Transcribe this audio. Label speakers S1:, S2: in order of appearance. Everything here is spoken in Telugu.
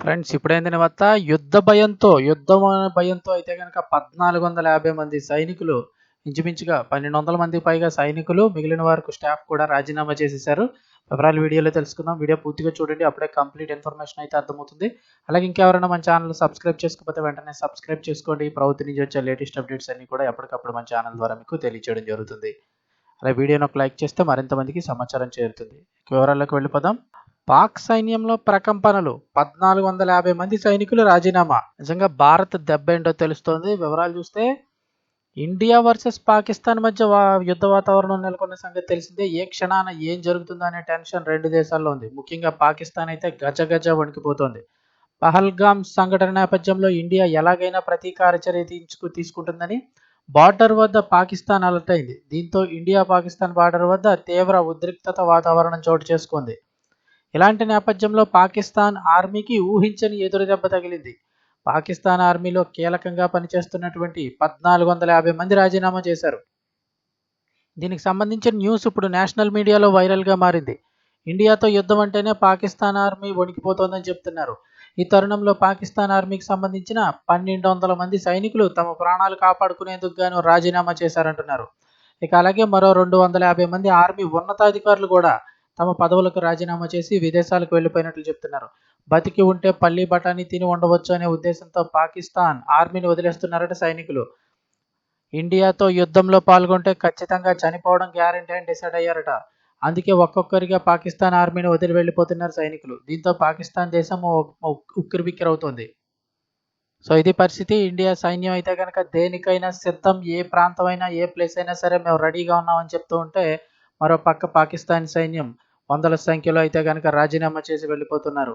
S1: ఫ్రెండ్స్ ఇప్పుడైంది వత్త యుద్ధ భయంతో యుద్ధం అనే భయంతో అయితే కనుక పద్నాలుగు వందల యాభై మంది సైనికులు ఇంచుమించుగా పన్నెండు వందల మందికి పైగా సైనికులు మిగిలిన వారికి స్టాఫ్ కూడా రాజీనామా చేసేశారు. వివరాలు వీడియోలో తెలుసుకుందాం. వీడియో పూర్తిగా చూడండి. అప్పుడే కంప్లీట్ ఇన్ఫర్మేషన్ అయితే అర్థమవుతుంది. అలాగే ఇంకెవరైనా మన ఛానల్ సబ్స్క్రైబ్ చేసుకోకపోతే వెంటనే సబ్స్క్రైబ్ చేసుకోండి. ప్రభుత్వం నుంచి వచ్చే లేటెస్ట్ అప్డేట్స్ అన్ని కూడా ఎప్పటికప్పుడు మన ఛానల్ ద్వారా మీకు తెలియచేయడం జరుగుతుంది. అలా వీడియోని ఒక లైక్ చేస్తే మరింత మందికి సమాచారం చేరుతుంది. వివరాల్లోకి వెళ్ళిపోదాం. పాక్ సైన్యంలో ప్రకంపనలు. పద్నాలుగు వందల యాభై మంది సైనికులు రాజీనామా. నిజంగా భారత్ దెబ్బ ఏంటో తెలుస్తోంది. వివరాలు చూస్తే ఇండియా వర్సెస్ పాకిస్తాన్ మధ్య వా- యుద్ధ వాతావరణం నెలకొన్న సంగతి తెలిసిందే. ఏ క్షణాన ఏం జరుగుతుందో అనే టెన్షన్ రెండు దేశాల్లో ఉంది. ముఖ్యంగా పాకిస్తాన్ అయితే గజ గజ వణికిపోతోంది. పహల్గామ్ సంఘటన నేపథ్యంలో ఇండియా ఎలాగైనా ప్రతీకార చర్య తీసుకు తీసుకుంటుందని బార్డర్ వద్ద పాకిస్తాన్ అలర్ట్ అయింది. దీంతో ఇండియా పాకిస్తాన్ బార్డర్ వద్ద తీవ్ర ఉద్రిక్తత వాతావరణం చోటు చేసుకుంది. ఇలాంటి నేపథ్యంలో పాకిస్తాన్ ఆర్మీకి ఊహించని ఎదురుదెబ్బ తగిలింది. పాకిస్తాన్ ఆర్మీలో కీలకంగా పనిచేస్తున్నటువంటి పద్నాలుగు వందల యాభై మంది రాజీనామా చేశారు. దీనికి సంబంధించిన న్యూస్ ఇప్పుడు నేషనల్ మీడియాలో వైరల్గా మారింది. ఇండియాతో యుద్ధం అంటేనే పాకిస్తాన్ ఆర్మీ వణికిపోతోందని చెప్తున్నారు. ఈ తరుణంలో పాకిస్తాన్ ఆర్మీకి సంబంధించిన పన్నెండు వందల మంది సైనికులు తమ ప్రాణాలు కాపాడుకునేందుకు గాను రాజీనామా చేశారంటున్నారు. ఇక అలాగే మరో రెండు వందల యాభై మంది ఆర్మీ ఉన్నతాధికారులు కూడా తమ పదవులకు రాజీనామా చేసి విదేశాలకు వెళ్ళిపోయినట్లు చెప్తున్నారు. బతికి ఉంటే పల్లి బఠానీ తిని ఉండవచ్చు అనే ఉద్దేశంతో పాకిస్తాన్ ఆర్మీని వదిలేస్తున్నారట సైనికులు. ఇండియాతో యుద్ధంలో పాల్గొంటే ఖచ్చితంగా చనిపోవడం గ్యారంటీ అని డిసైడ్ అయ్యారట. అందుకే ఒక్కొక్కరిగా పాకిస్తాన్ ఆర్మీని వదిలి వెళ్ళిపోతున్నారు సైనికులు. దీంతో పాకిస్తాన్ దేశం ఉక్కిరిబిక్కిరవుతుంది. సో ఇది పరిస్థితి. ఇండియా సైన్యం అయితే కనుక దేనికైనా సిద్ధం ఏ ప్రాంతం అయినా ఏ ప్లేస్ అయినా సరే మేము రెడీగా ఉన్నామని చెప్తూ ఉంటే మరో పక్క పాకిస్తాన్ సైన్యం వందల సంఖ్యలో అయితే కనుక రాజీనామా చేసి వెళ్ళిపోతున్నారు.